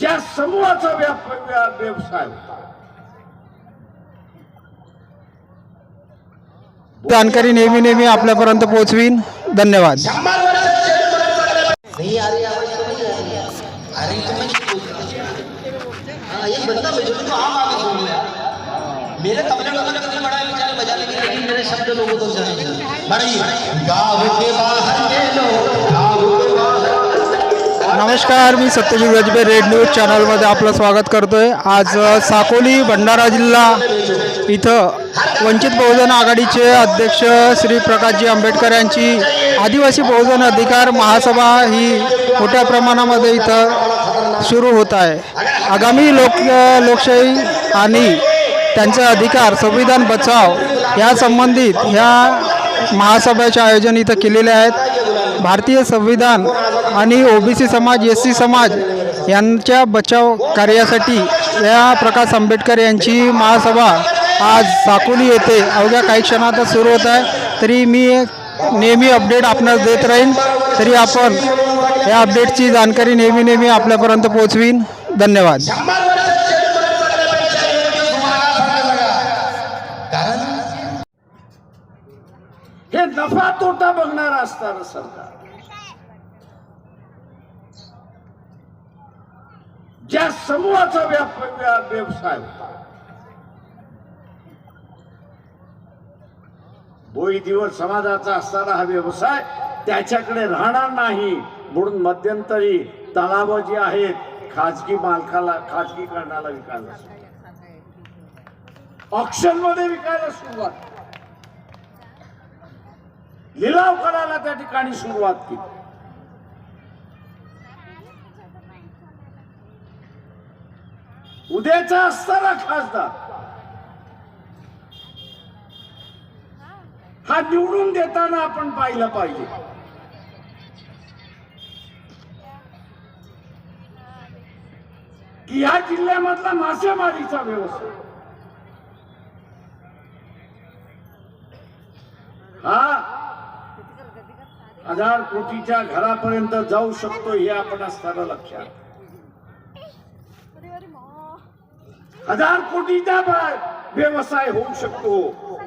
ज्या समूहाचा व्यवसाय होता. जानकारी नेहमी नेहमी आपल्यापर्यंत पोहोचवीन. धन्यवाद. नहीं आ रही आवाज तो नहीं आ रही आ रही तो मैं नहीं बोल रहा हाँ एक बंदा मुझे तो आम आवाज बोल रहा है मेरे तबले बड़ा बजा लेकिन मेरे शब्द लोगों को गाँव के बाहर नमस्कार मी सत्यजित गजबे रेड न्यूज चॅनलमध्ये आपलं स्वागत करतो आहे आज साकोली भंडारा जिल्हा इथं वंचित बहुजन आघाडीचे अध्यक्ष श्री प्रकाशजी आंबेडकर यांची आदिवासी बहुजन अधिकार महासभा ही मोठ्या प्रमाणामध्ये इथं सुरू होत आहे. आगामी लोक लोकशाही आणि त्यांचे अधिकार संविधान बचाव या संबंधित ह्या महासभेचे आयोजन इथं केलेले आहेत. भारतीय संविधान आणि ओबीसी समाज एस सी समाज यांच्या बचाव कार्यासाठी या प्रकाश आंबेडकर यांची महासभा आज साकोली येथे अवघ्या काही क्षणातच सुरू होत आहे. तरी मी नेहमी अपडेट आपणास देत राहीन. तरी आपण या अपडेटची जानकारी नेहमी नेहमी आपल्यापर्यंत पोहोचवीन. धन्यवाद. नफा तोटा बघणार असणार सरकार. ज्या समूहाचा व्याप व्यवसाय होता. भोई दिवस समाजाचा असणारा हा व्यवसाय त्याच्याकडे राहणार नाही म्हणून मध्यंतरी तलाव जी आहेत खाजगी मालकाला खाजगी करण्याला विकायला ऑप्शनमध्ये विकायला सुरुवात. लिलाव करायला त्या ठिकाणी सुरुवात केली. उद्याचा असताना खासदार. हा निवडून देताना आपण पाहिलं पाहिजे. की या जिल्ह्यामधला मासेमारीचा व्यवसाय. हा हजार कोटीच्या घरापर्यंत जाऊ शकतो हे आपण असताना लक्षात. हजार कोटीचा व्यवसाय होऊ शकतो.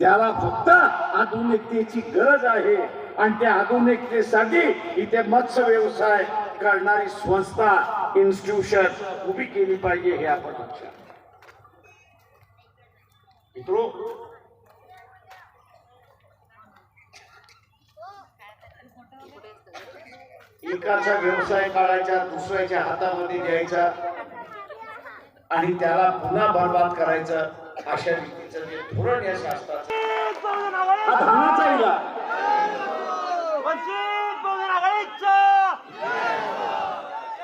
त्याला फक्त आधुनिकतेची गरज आहे आणि त्या आधुनिकतेसाठी इथे मत्स्य व्यवसाय करणारी संस्था इन्स्टिट्यूशन उभी केली पाहिजे हे आपण लक्षात. मित्रो एकाचा व्यवसाय काढायचा दुसऱ्याच्या हातामध्ये द्यायचा आणि त्याला पुन्हा बर्बाद करायचं अशा रीतीचं जे धोरण या शास्त्राचं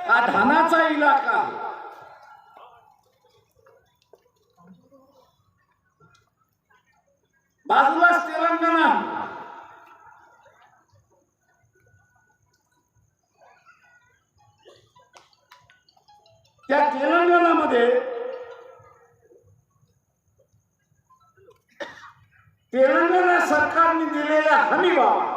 हा धनाचा हा इलाका. बाजूलाच तेलंगणा त्या तेलंगणामध्ये तेलंगणा सरकारने दिलेल्या हमीभाव